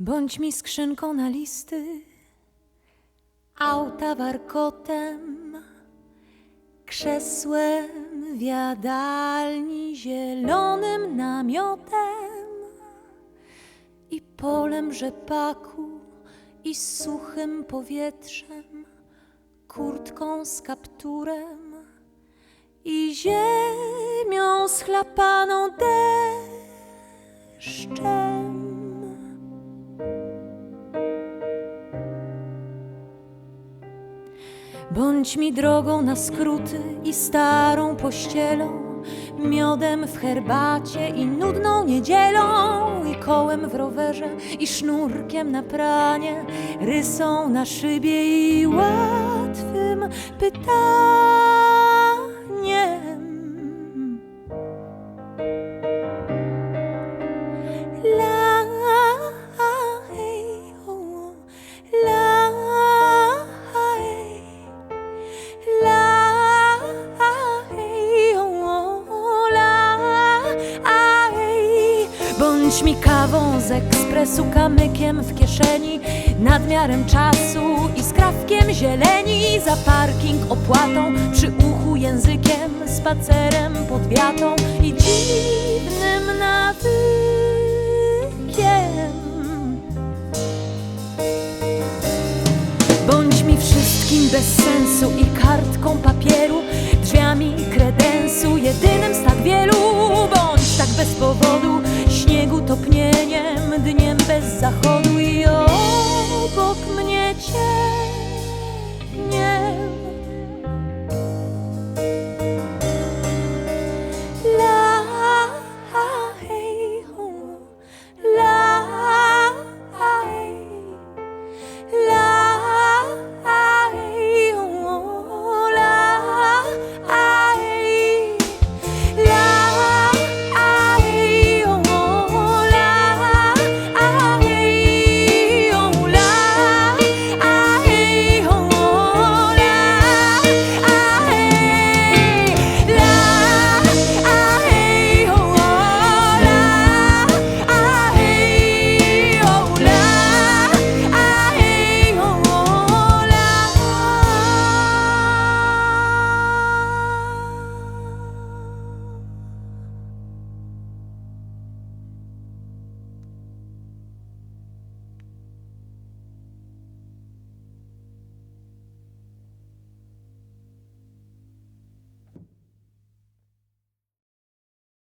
Bądź mi skrzynką na listy, auta warkotem, krzesłem w jadalni, zielonym namiotem i polem rzepaku i suchym powietrzem, kurtką z kapturem i ziemią schlapaną deszczem. Bądź mi drogą na skróty i starą pościelą, miodem w herbacie i nudną niedzielą, i kołem w rowerze, i sznurkiem na pranie, rysą na szybie i łatwym pytaniem. Mi kawą z ekspresu, kamykiem w kieszeni, nadmiarem czasu i skrawkiem zieleni, za parking opłatą, przy uchu językiem, spacerem pod wiatą i dziwnym nawykiem. Bądź mi wszystkim bez sensu i kartką papieru, drzwiami kredensu, jedynym z tak wielu. Bądź tak bez powodu, śniegu topnieniem, dniem bez zachodu